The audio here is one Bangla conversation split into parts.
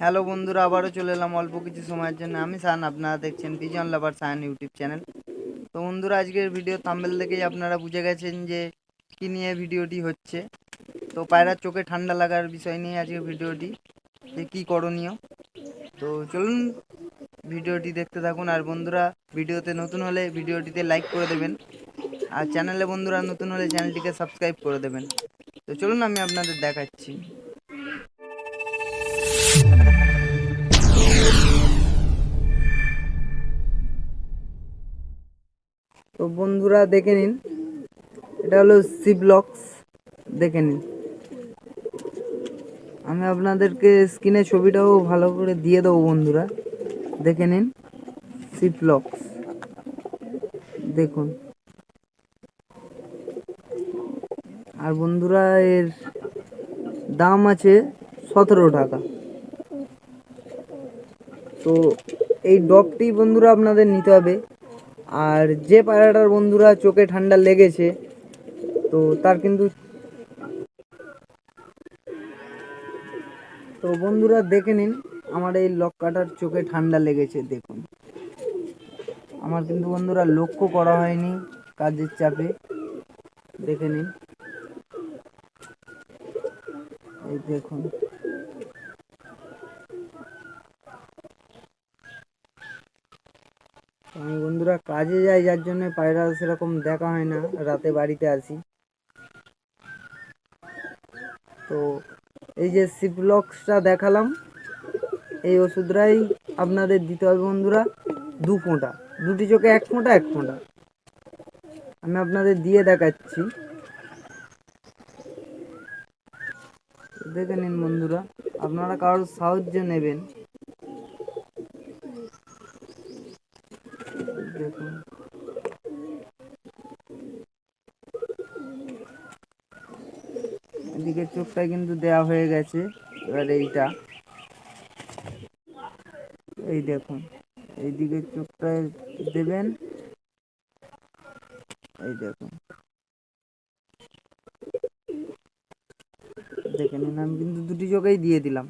হ্যালো বন্ধুরা, আবারও চলে এলাম অল্প কিছু সময়ের জন্য। আমি সান, আপনারা দেখছেন pigeon lover Sayan YouTube channel তো বন্ধুরা, আজকের ভিডিও থাম্বেল দেখেই আপনারা বুঝে গেছেন যে কী নিয়ে ভিডিওটি হচ্ছে। তো পায়রার চোখে ঠান্ডা লাগার বিষয় নিয়ে আজকের ভিডিওটি যে কী করণীয়। তো চলুন ভিডিওটি দেখতে থাকুন। আর বন্ধুরা ভিডিওতে নতুন হলে ভিডিওটিতে লাইক করে দেবেন। আর চ্যানেলে বন্ধুরা নতুন হলে চ্যানেলটিকে সাবস্ক্রাইব করে দেবেন। তো চলুন আমি আপনাদের দেখাচ্ছি। তো বন্ধুরা দেখে নিন। এটা হলো সিবলক্স দেখে নিন। আমি আপনাদেরকে স্ক্রিনে ছবিটাও ভালো করে দিয়ে দেবো বন্ধুরা। দেখে নিন সিপলক্স দেখুন। আর বন্ধুরা এর দাম আছে সতেরো টাকা। তো এই ডগটি বন্ধুরা আপনাদের নিতে হবে। আর যে পায়রাটার বন্ধুরা চোখে ঠান্ডা লেগেছে, তো তার কিন্তু তো বন্ধুরা দেখে নিন, আমার এই লক কাটার চোখে ঠান্ডা লেগেছে, দেখুন। আমার কিন্তু বন্ধুরা লক্ষ্য করা হয়নি কাজের চাপে। দেখে নিন। এই দেখুন। তো আমি বন্ধুরা কাজে যাই, যার জন্য পায়রা সেরকম দেখা হয় না, রাতে বাড়িতে আসি তো এই যে সিপ্লক্সটা দেখালাম, এই ওষুধটাই আপনাদের দিতে হবে বন্ধুরা, দু ফোঁটা। দুটি চোখে এক ফোঁটা এক ফোঁটা। আমি আপনাদের দিয়ে দেখাচ্ছি। দেখে নিন বন্ধুরা, আপনারা কারোর সাহায্য নেবেন। দেখুন। এদিকে চোখটা কিন্তু দেয়া হয়ে গেছে, এবার এইটা। এই দেখুন, এইদিকে চোখটা দেবেন। এই দেখুন। দেখে নিন আমি কিন্তু দুটি চোখেই দিয়ে দিলাম।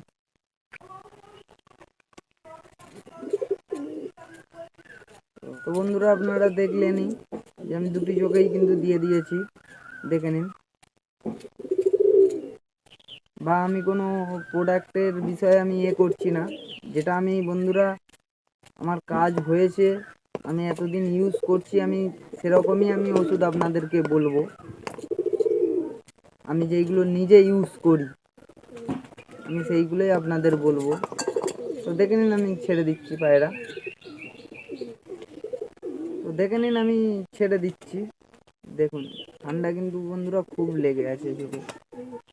তো বন্ধুরা আপনারা দেখলেনই যে আমি দুটি চোখেই কিন্তু দিয়ে দিয়েছি। দেখে নিন। বা আমি কোনো প্রোডাক্টের বিষয়ে আমি ইয়ে করছি না। যেটা আমি বন্ধুরা আমার কাজ হয়েছে, আমি এতদিন ইউজ করছি, আমি সেরকমই আমি ওষুধ আপনাদেরকে বলব। আমি যেইগুলো নিজে ইউজ করি, আমি সেইগুলোই আপনাদের বলব। তো দেখে নিন আমি ছেড়ে দিচ্ছি পায়রা। দেখে নিন, আমি ছেড়ে দিচ্ছি। দেখুন, ঠান্ডা কিন্তু বন্ধুরা খুব লেগে আছে চোখে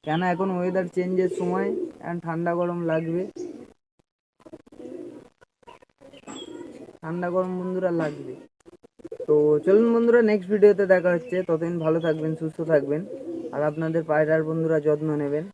কেন, এখন ওয়েদার চেঞ্জের সময়, এখন ঠান্ডা গরম লাগবে। ঠান্ডা গরম বন্ধুরা লাগবে। তো চলুন বন্ধুরা নেক্সট ভিডিওতে দেখা হচ্ছে। ততদিন ভালো থাকবেন, সুস্থ থাকবেন। আর আপনাদের পায়রার বন্ধুরা যত্ন নেবেন।